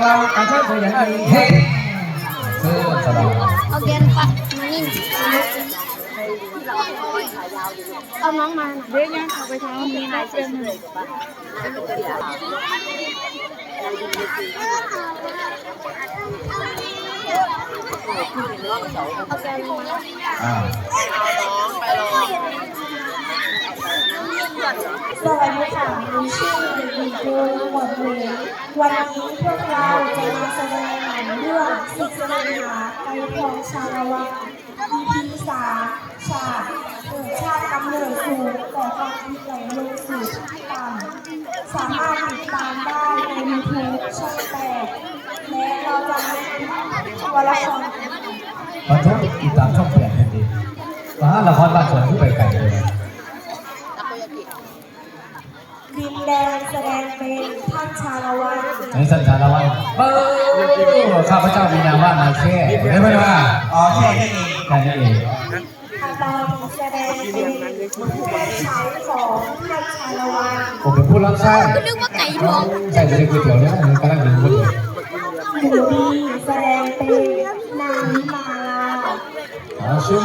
เราอาชาตัวอย่างนี้เฮ้เสื้อสลาเอาเบียนปักมานี่เอาน้องมาเดี๋ยวยังเอาไปทางนี้ได้เช่นเลยอ่าไปลอง สวัสดีค่ะมีชื่อเด็กหญิงโดนหมดเลยวันนี้พวกเราจะมาแสดงหนังเรื่องสิทธิสนาไกรองชาละวัน EP สามฉากเกิดชาติกำเนิดสูงแต่ความคิดไหลลงสู่ต่ำสามารถติดตามได้ในยูทูบช่องแปดและเราจะม่ตัวละครขอโทษติดตามช่องแปดแผ่นดินมาหาละครบ้านสวนผู้ไปไกลเลย ดินแดงแสดงเป็นท่านชาละวันในสัญชาละวันเบ้อข้าพเจ้ามีนามว่านายแค่ได้ไหมว่าอ๋อแค่นี้เองแค่นี้เองอาตอมแสดงเป็นแม่ชายของท่านชาละวันผมเป็นผู้รับใช้นึกว่าไก่ทองใช่จะได้ก๋วยเตี๋ยวเนี่ยมันกำลังหิวพอดีหนูดีแสดงเป็นนางวิมาลาอ๋อชื่อ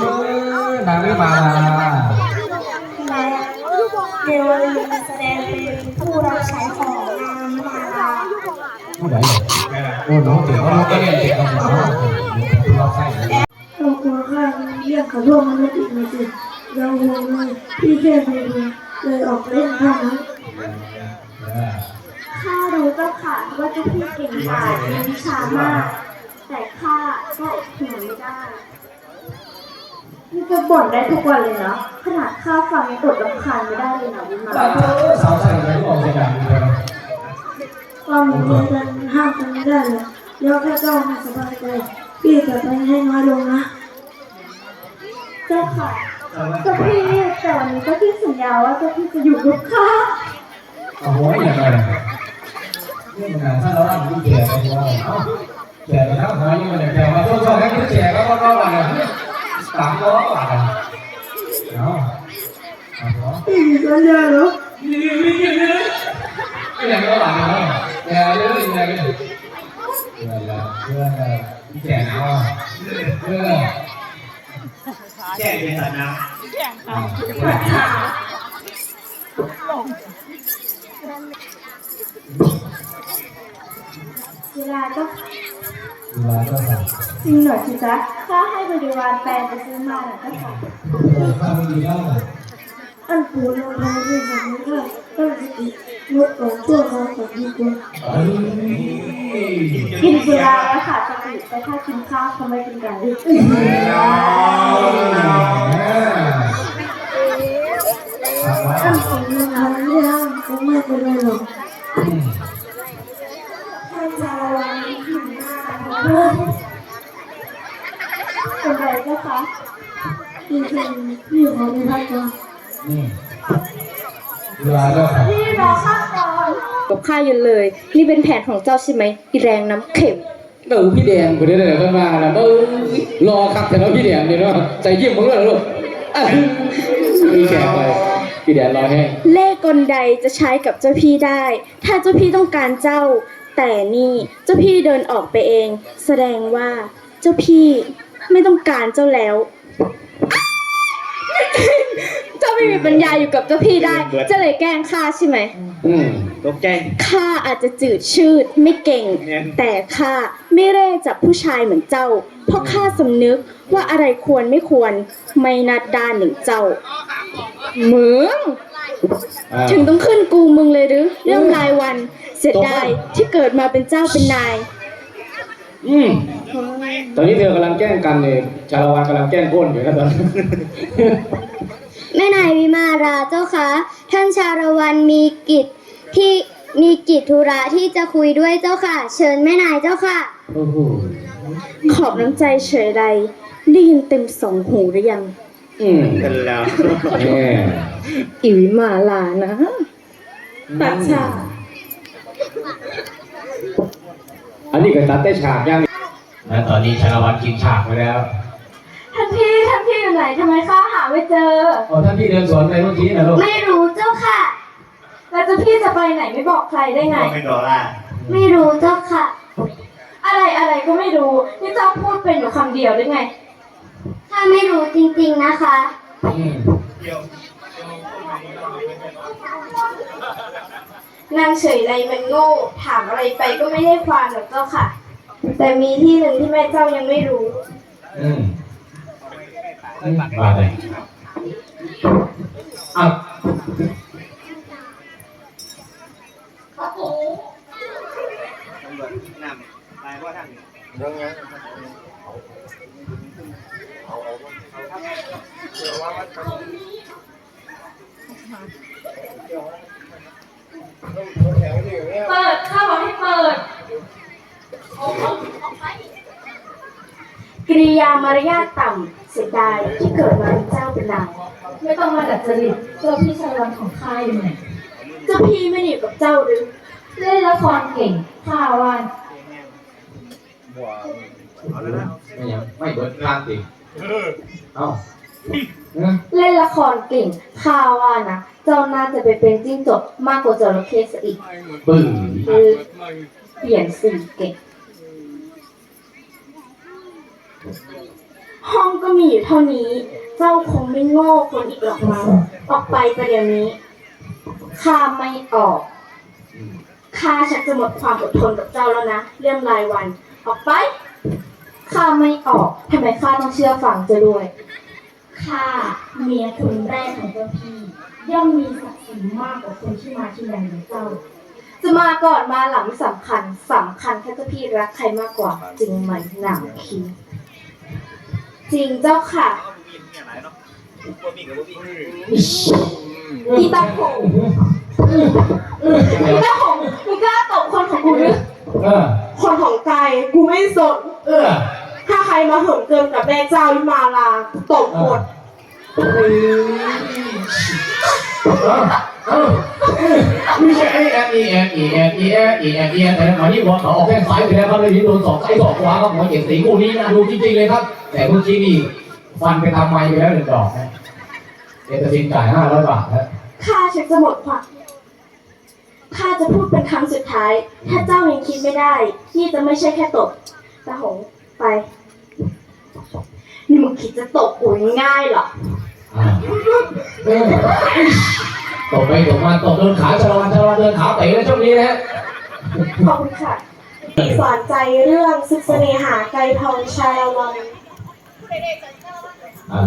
นางวิมาลาและ เดวลีแสดงเป็นผู้รับใช้ของนางวิมาลาผู้ใดโอ้น้องเตี๋ยวน้องก็เรียนเก่งกับเราผู้รับใช้เราควรค่าเรียกเขาร่วมมันอีกมาสิเราห่วงเลยพี่แค่ไปเลยเลยออกเล่นท่านั้นข้ารู้เจ้าค่ะว่าเจ้าพี่เก่งกาจมีวิชามาก แต่ข้าก็อดทนไม่ได้ นี่จะบ่นได้ทุกวันเลยเนาะขนาดข้าฟังยังอดรำคาญไม่ได้เลยนะวิมาสาวใส่ไหนก็ออกจากกันเลยความมีเงินกันห้ามกันไม่ได้เลยแล้วแค่เจ้าให้สบายใจพี่จะไปให้น้อยลงนะเจ้าค่ะเจ้าพี่แต่วันนี้เจ้าพี่สัญญาว่าเจ้าพี่จะอยู่กับข้าโอ้โหอย่างไรนี่มันถ้าเราอ่านดูแก่ไปว่าแก่ไปทั้งหอยนี่มันแก่มาต้องชอบให้แก่ก็ก็ว่าเนี่ยสามร้อยบา ทเนาะพี่สัญญาเหรอไม่อย่างก็บาทเนาะแก่ เรื่องอะไรกันเรื่องเรื่องแก่เนาะเรื่องแค่เป็นสัตว์น้เวลาก็เวลาก็ทจริงหน่อยสิจ๊ะข้าให้บริวารแปลไปซื้อมาน่ะก็ค่ะำข้าวดีแล้อันปูลงมาเรื่องแบบนี้ก็ต้องสติงดออกชั่วคราวกับดีกว่ากินสุราแล้วขาดสติแต่ถ้ากินข้าวทำไมกินไก่ ๆพี่ขอไปพักก่อนนี่เวลาก็ทำพี่รอข้าก่อนกับข้าอยู่เลย นี่เป็นแผนของเจ้าใช่ไหมอีแรงน้ำเข็มเออพี่แดงคนนี้เลยเพิ่นมาแล้วเออรอครับแต่เราพี่แดงเนี่ยเนาะใจเยี่ยมมึงเลยลูกอะมีแขกไปพี่แดงรอแห้งเล่ห์กลใดจะใช้กับเจ้าพี่ได้ ถ้าเจ้าพี่ต้องการเจ้า แต่นี่เจ้าพี่เดินออกไปเอง แสดงว่าเจ้าพี่ไม่ต้องการเจ้าแล้ว เจ้าไม่มีปัญญาอยู่กับเจ้าพี่ได้ เจะเลยแกล้งข้าใช่ไหม อืมำตกใจ ข้าอาจจะจืดชืดไม่เก่ง เนี่ย แต่ข้าไม่เร่จับผู้ชายเหมือนเจ้า เพราะข้าสำนึกว่าอะไรควรไม่ควรไม่นัดด้านหนึ่งเจ้ามึงอ่า ถึงต้องขึ้นกูมึงเลยหรือ เรื่องรายวัน เสียดายที่เกิดมาเป็นเจ้าเป็นนาย อืม ตอนนี้เธอกำลังแกล้งกันเนี่ยชาละวันกำลังแกล้งก้นอยู่นะตอนนี้แม่นายวิมาราเจ้าคะท่านชาละวันมีกิจที่มีกิจธุระที่จะคุยด้วยเจ้าค่ะ เชิญแม่นายเจ้าค่ะ โอ้โหขอบน้ำใจเฉยใดได้ยินเต็มสองหูหรือยัง อืมกันแล้วแหมอิวิมาลานะตัดฉากอันนี้ก็ตัดได้ฉากยัง และตอนนี้ชาละวันกินฉากไปแล้ว ท่านพี่ท่านพี่อยู่ไหนทำไมข้าหาไม่เจอโอ้ท่านพี่เดินสวนไปเมื่อกี้นะลูกไม่รู้เจ้าค่ะ แล้วเจ้าพี่จะไปไหนไม่บอกใครได้ไงไม่ดอล่าไม่รู้เจ้าค่ะ อะไรอะไรก็ไม่รู้นี่เจ้าพูดเป็นอยู่คำเดียวได้ไงถ้าไม่รู้จริงๆนะคะ อืมนางเฉยไรมันโง่ ถามอะไรไปก็ไม่ได้ความหรอกเจ้าค่ะ แต่มีที่หนึ่งที่แม่เจ้ายังไม่รู้ อืมอืมว่าไงอะนำไปว่าทางนี้เปิดข้าบอกให้เปิด กิริยามารยาทต่ำเสียดายที่เกิดมาเป็นเจ้าเป็นนางไม่ต้องมาดัดจริตเจ้าพี่ชายวันของข้าอยู่ไหนเจ้าพี่ไม่ได้อยู่กับเจ้าหรือเล่นละครเก่งข้าวันไม่ยังไม่เบิดกลางสิเอ้าเออเล่นละครเก่งข้าว่านะเจ้าน่าจะไปเป็นจิ้งจกมากกว่าจระเข้ซะอีกปึ้งคือเปลี่ยนสีเก่ง ห้องก็มีอยู่เท่านี้ เจ้าคงไม่โง่คนอีกหรอกมั้งออกไปประเดี๋ยวนี้ข้าไม่ออกข้าชักจะหมดความอดทนกับเจ้าแล้วนะ เรื่องรายวัน ออกไปข้าไม่ออกทำไมข้าต้องเชื่อฟังจ้าด้วยข้าเมียคนแรกของเจ้าพี่ ย่อมมีศักดิ์ศรีมากกว่าคนที่มาที่หลังของเจ้า จะมาก่อนมาหลังไม่สำคัญสำคัญแค่เจ้าพี่รักใครมากกว่าจริงไหมหนามคิง จริงเจ้าค่ะอีตาโขงอีตาโขงมึงกล้าตบคนของกูหรือเออคนของกายกูไม่สน เออถ้าใครมาเหิมเกินกับแม่เจ้าวิมาลาตบหมดเออ ไม่ใช่ไอ้แอนอีแอนอีแอนอีแอนอีแอนอีแอนแต่ตอนนี้หัวเขาออกแข้งซ้ายไปแล้วครับเลยที่โดนสองซ้ายสองขวาครับหัวเจ็ดสีคู่นี้นะดูจริงๆเลยครับ แต่เมื่อกี้นี่ฟันไปทำไมไปแล้วหนึ่งดอกนะเอกสินจ่ายห้าร้อยบาทนะข้าชักจะหมดความข้าจะพูดเป็นครั้งสุดท้าย ถ้าเจ้ายังคิดไม่ได้ นี่จะไม่ใช่แค่ตบตาหงไป นี่มึงคิดจะตบกูง่ายเหรอ ตกไปตกมาตกเดินขาชะลอชะลอเดินขาเตะแล้วช่วงนี้นะฮะขอบคุณค่ะสอนใจเรื่องศึกเสน่หาไกรทองชาละวันอ่า